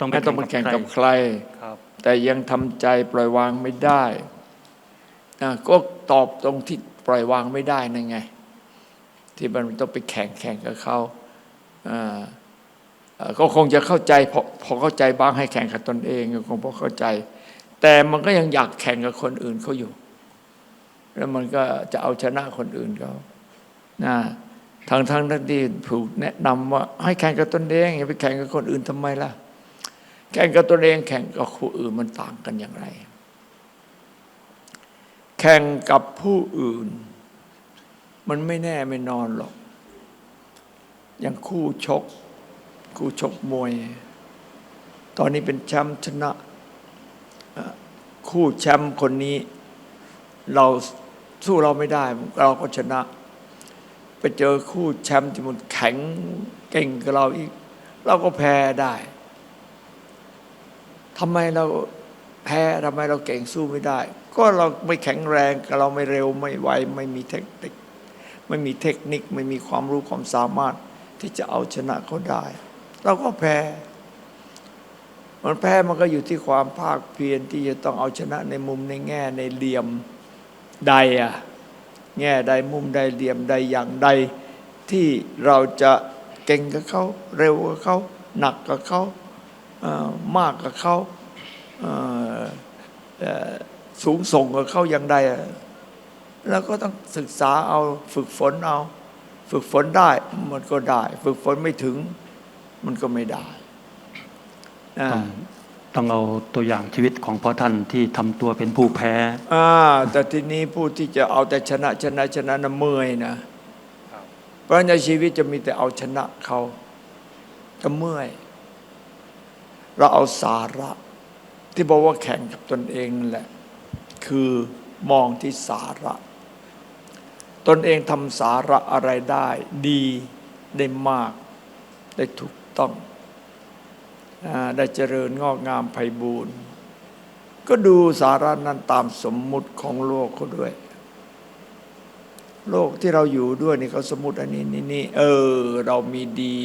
ต้องไปไม่ต้องไปแข่งกับใครใครครับแต่ยังทำใจปล่อยวางไม่ได้นะก็ตอบตรงที่ปล่อยวางไม่ได้นั่นไง ที่มันต้องไปแข่งแข่งกับเขาอ่าเอ่อก็คงจะเข้าใจพอพอเข้าใจบ้างให้แข่งกับตนเองก็คงพอเข้าใจ แต่มันก็ยังอยากแข่งกับคนอื่นเขาอยู่ แล้วมันก็จะเอาชนะคนอื่นเขานะทางทางนั้นที่ถูกแนะนำว่าให้แข่งกับตนเองอย่าไปแข่งกับคนอื่นทำไมล่ะ แข่งกับตัวเองแข่งกับผู้อื่นมันต่างกันอย่างไร แข่งกับผู้อื่น มันไม่แน่ไม่นอนหรอก อย่างคู่ชก คู่ชกมวย ตอนนี้เป็นแชมป์ชนะคู่แชมป์คนนี้ เราสู้เราไม่ได้ เราก็ชนะ ไปเจอคู่แชมป์ที่มันแข็งเก่งกับเราอีก เราก็แพ้ได้ ทำไมเราแพ้ทำไมเราเก่งสู้ไม่ได้ ก็เราไม่แข็งแรงเราไม่เร็วไม่ไวไม่มีเทคนิคไม่มีเทคนิคไม่มีความรู้ความสามารถที่จะเอาชนะเขาได้ เราก็แพ้ มันแพ้มันก็อยู่ที่ความภาคเพียรที่จะต้องเอาชนะในมุมในแง่ในเหลี่ยมใดอะแง่ใดมุมใดเหลี่ยมใดอย่างใดที่เราจะเก่งกับเขาเร็วกับเขาหนักกับเขา มากกับเขาเอ่อเอ่อสูงส่งกับเขาอย่างใดอะแล้วก็ต้องศึกษาเอาฝึกฝนเอา ฝึกฝนได้มันก็ได้ ฝึกฝนไม่ถึง มันก็ไม่ได้อ่าต้องต้องเอาตัวอย่างชีวิตของพ่อท่านที่ทำตัวเป็นผู้แพ้อ่าแต่ทีนี้ผู้ที่จะเอาแต่ชนะชนะชนะนะเมื่อยนะเพราะในชีวิตจะมีแต่เอาชนะเขาจะเมื่อย เราเอาสาระ ที่บอกว่าแข่งกับตนเองนั่นแหละ คือมองที่สาระ ตนเองทำสาระอะไรได้ ดีได้มาก ได้ถูกต้องได้เจริญงอกงามไพบูรณ์ก็ดูสาระนั้นตามสมมุติของโลกเขาด้วย โลกที่เราอยู่ด้วยนี่เขาสมมติอันนี้นี่นี่เออ เรามีดี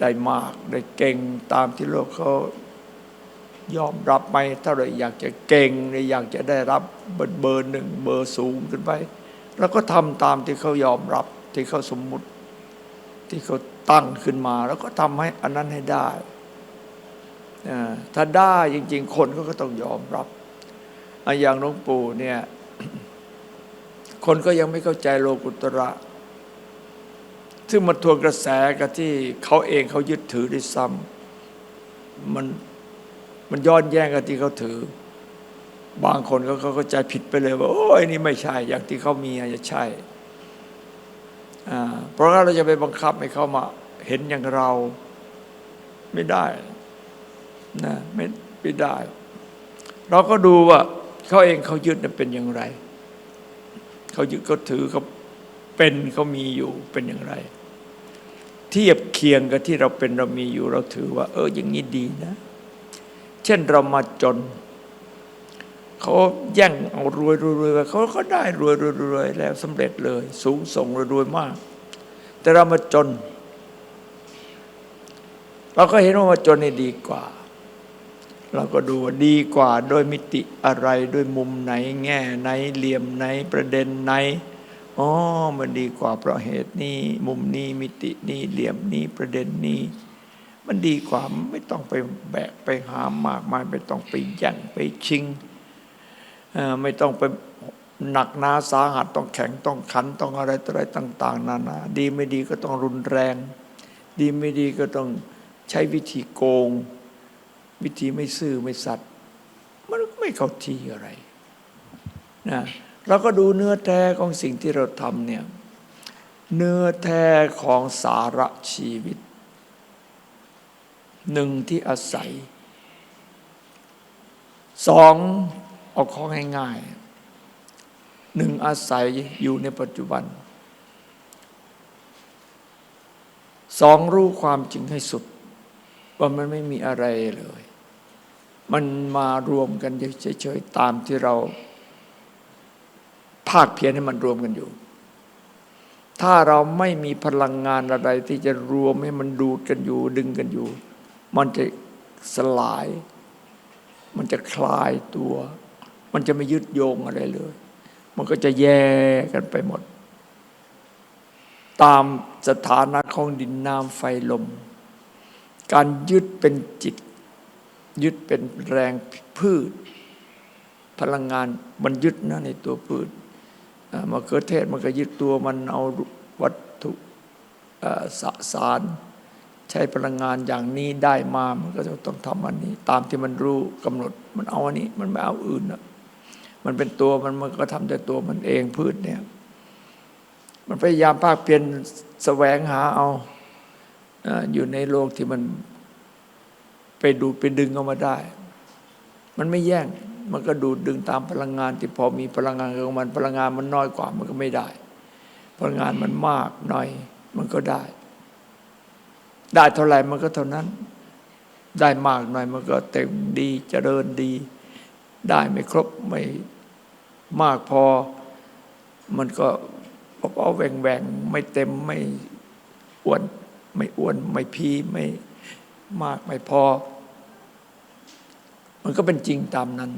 ได้มากได้เก่งตามที่โลกเขายอมรับไหมถ้าเราอยากจะเก่งอยากจะได้รับเบอร์หนึ่งเบอร์สูงขึ้นไปเราก็ทำตามที่เขายอมรับที่เขาสมมุติ ที่เขาตั้งขึ้นมา แล้วก็ทำให้อันนั้นให้ได้ถ้าได้จริง ๆ คนก็ก็ต้องยอมรับอะอย่างหลวงปู่เนี่ย คนก็ยังไม่เข้าใจโลกุตระ ซึ่งมาทวงกระแสกับที่เขาเองเขายึดถือด้วยซ้ำมันมันย้อนแย้งกับที่เขาถือ บางคนเขาเข้าใจผิดไปเลยว่า โอ้ยนี่ไม่ใช่ อย่างที่เขามีอาจจะใช่เพราะงั้นเราจะไปบังคับให้เขามาเห็นอย่างเราไม่ได้นะไม่ไม่ได้ เราก็ดูว่าเขาเองเขายึดเป็นอย่างไร เขายึดเขาถือเขาเป็นเขามีอยู่เป็นอย่างไร ทียบเคียงกับที่เราเป็นเรามีอยู่เราถือว่า เอออย่างนี้ดีนะ เช่นเรามาจนเขาแย่งเอารวยรวยรวยเขาก็ได้รวยรวยรวยแล้วสำเร็จเลย สูงส่งรวยรวยมาก แต่เรามาจน เราก็เห็นว่ามาจนนี่ดีกว่า เราก็ดูว่าดีกว่า โดยมิติอะไรโดยมุมไหนแง่ไหนเหลี่ยมไหนประเด็นไหน อ๋อมันดีกว่าเพราะเหตุนี้ มุมนี้มิตินี้เหลี่ยมนี้ประเด็นนี้ มันดีกว่าไม่ต้องไปแบกไปหามากมายไม่ต้องไปแย่งไปชิงไม่ต้องไปหนักหนาสาหัสต้องแข็งต้องขันต้องอะไรต่ออะไรต่าง ๆ นานาดีไม่ดีก็ต้องรุนแรง ดีไม่ดีก็ต้องใช้วิธีโกง วิธีไม่ซื่อไม่สัตย์มันก็ไม่เข้าที่อะไรนะ เราก็ดูเนื้อแท้ของสิ่งที่เราทำเนี่ยเนื้อแท้ของสาระชีวิต หนึ่งที่อาศัยสองเอาของง่ายๆหนึ่งอาศัยอยู่ในปัจจุบันสองรู้ความจริงให้สุด ว่ามันไม่มีอะไรเลย มันมารวมกันเฉยๆตามที่เรา ภาคเพียรให้มันรวมกันอยู่ ถ้าเราไม่มีพลังงานอะไรที่จะรวมให้มันดูดกันอยู่ ดึงกันอยู่ มันจะสลาย มันจะคลายตัว มันจะไม่ยึดโยงอะไรเลย มันก็จะแยกกันไปหมด ตามสถานะของดินน้ำไฟลม การยึดเป็นจิต ยึดเป็นแรงพืชพลังงานมันยึดนะในตัวพืช มะเขือเทศมันก็ยึดตัวมันเอาวัตถุสสารใช้พลังงานอย่างนี้ได้มา มันก็จะต้องทำอันนี้ ตามที่มันรู้กำหนด มันเอาอันนี้ มันไม่เอาอื่นนะมันเป็นตัวมันมันก็ทำแต่ตัวมันเองพืชเนี่ย มันพยายามภาคเพียรแสวงหาเอาอยู่ในโลกที่มันไปดูไปดึงเอามาได้ มันไม่แย่ง มันก็ดูดดึงตามพลังงานที่พอมีพลังงานของมันพลังงานมันน้อยกว่ามันก็ไม่ได้ พลังงานมันมากหน่อยมันก็ได้ ได้เท่าไหร่มันก็เท่านั้น ได้มากหน่อยมันก็เต็มดีเจริญดี ได้ไม่ครบไม่มากพอ มันก็เบาแหว่งแหวงไม่เต็มไม่อ้วนไม่อ้วนไม่พีไม่มากไม่พอ มันก็เป็นจริงตามนั้น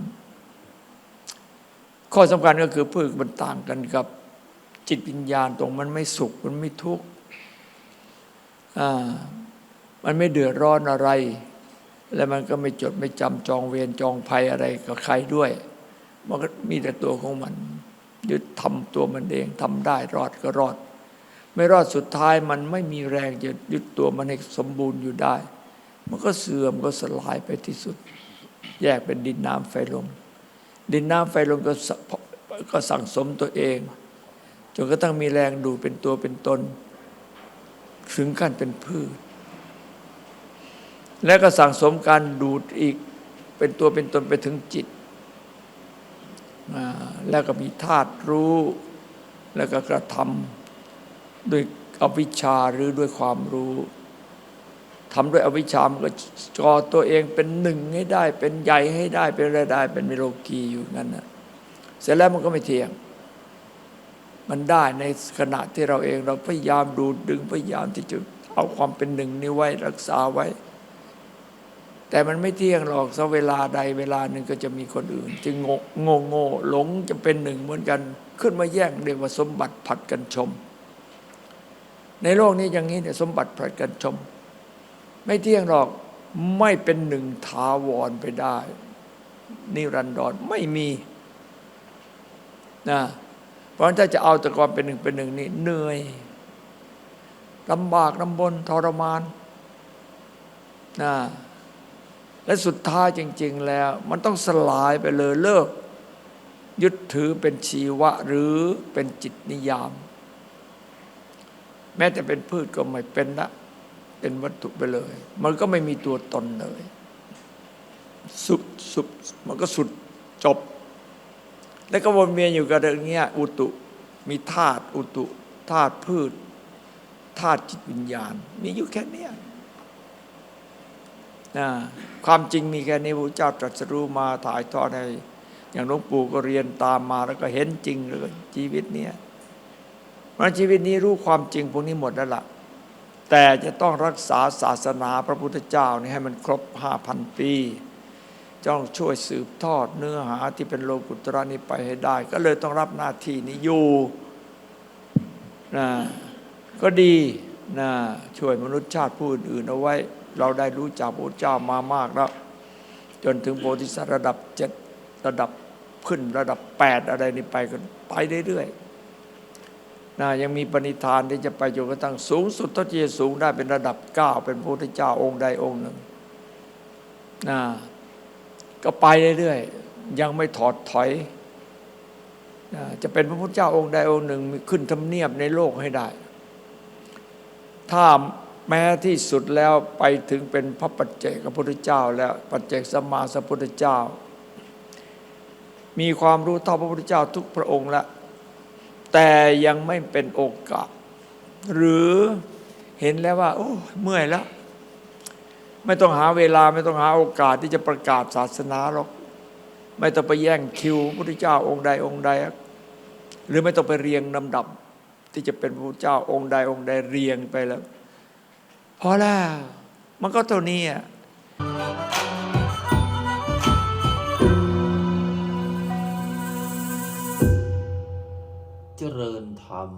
ข้อสำคัญก็คือพืชมันต่างกันกับจิตวิญญาณตรงมันไม่สุขมันไม่ทุกข์มันไม่เดือดร้อนอะไร และมันก็ไม่จดไม่จำจองเวรจองภัยอะไรกับใครด้วย มันก็มีแต่ตัวของมันยึดทำตัวมันเองทำได้รอดก็รอด ไม่รอดสุดท้ายมันไม่มีแรงจะยึดตัวมันให้สมบูรณ์อยู่ได้ มันก็เสื่อมก็สลายไปที่สุด แยกเป็นดินน้ำไฟลม ดินน้ำไฟลมก็สก็สั่งสมตัวเอง จนกระทั่งมีแรงดูดเป็นตัวเป็นตน ถึงขั้นเป็นพืช และก็สั่งสมการดูดอีกเป็นตัวเป็นตนไปถึงจิต แล้วก็มีธาตุรู้ แล้วก็กระทำด้วยอวิชชาหรือด้วยความรู้ ทำด้วยอวิชามก็จอตัวเองเป็นหนึ่งให้ได้ เป็นใหญ่ให้ได้เป็นอะไรได้ เป็นมิโลกีอยู่งั้นนะเสร็จแล้วมันก็ไม่เที่ยง มันได้ในขณะที่เราเองเราพยายามดูดึงพยายามที่จะเอาความเป็นหนึ่งนี้ไว้รักษาไว้ แต่มันไม่เที่ยงหรอกสักเวลาใดเวลาหนึ่งก็จะมีคนอื่น จึงงโง่โง่หลงจะเป็นหนึ่งเหมือนกัน ขึ้นมาแย่งเรียกว่าสมบัติผัดกันชม ในโลกนี้อย่างนี้เนี่ยสมบัติผัดกันชม ไม่เที่ยงหรอกไม่เป็นหนึ่งถาวรไปได้ นิรันดรไม่มีนะเพราะฉะนั้นถ้าจะเอาแต่ความเป็นหนึ่งเป็นหนึ่งนี่เหนื่อยลำบากลำบนทรมานนะและสุดท้ายจริง ๆ แล้ว มันต้องสลายไปเลยเลิก ยึดถือเป็นชีวะหรือเป็นจิตนิยาม แม้แต่เป็นพืชก็ไม่เป็นละ เป็นวัตถุไปเลย มันก็ไม่มีตัวตนเลย สุดสุดมันก็สุดจบ แล้วก็วนเวียนอยู่กับเรื่องเงี้ยอุตุ มีธาตุอุตุธาตุพืชธาตุจิตวิญญาณ มีอยู่แค่เนี้ยนะความจริงมีแค่นี้พระเจ้าตรัสรู้มาถ่ายทอดให้อย่างหลวงปู่ก็เรียนตามมาแล้วก็เห็นจริงเลยชีวิตเนี้ยมันชีวิตนี้รู้ความจริงพวกนี้หมดแล้วล่ะ แต่จะต้องรักษาศาสนาพระพุทธเจ้านี่ให้มันครบห้าพันปีต้องช่วยสืบทอดเนื้อหาที่เป็นโลกุตระนี้ไปให้ได้ ก็เลยต้องรับหน้าที่นี้อยู่นะก็ดีนะช่วยมนุษยชาติผู้อื่นๆเอาไว้ เราได้รู้จักพระพุทธเจ้ามามากแล้ว จนถึงโพธิสัตว์ระดับเจ็ดระดับขึ้นระดับแปดอะไรนี่ไปกันไปเรื่อยๆ นะยังมีปณิธานที่จะไปจนกระทั่งสูงสุดเท่าที่จะสูงได้เป็นระดับเก้าเป็นพระพุทธเจ้าองค์ใดองค์หนึ่งนะก็ไปเรื่อยๆยังไม่ถอดถอยนะจะเป็นพระพุทธเจ้าองค์ใดองค์หนึ่งขึ้นทำเนียบในโลกให้ได้ ถ้าแม้ที่สุดแล้วไปถึงเป็นพระปัจเจกพระพุทธเจ้า แล้วปัจเจกสมมาสัพพุทธเจ้า มีความรู้เท่าพระพุทธเจ้าทุกพระองค์แล้ว แต่ยังไม่เป็นโอกาส หรือเห็นแล้วว่า โอ้เมื่อยแล้ว ไม่ต้องหาเวลาไม่ต้องหาโอกาสที่จะประกาศศาสนาหรอก ไม่ต้องไปแย่งคิวพระพุทธเจ้าองค์ใดองค์ใด หรือไม่ต้องไปเรียงลำดับ ที่จะเป็นพระพุทธเจ้าองค์ใดองค์ใดเรียงไปแล้วพอแล้วมันก็เท่านี้อะ ริญธรรม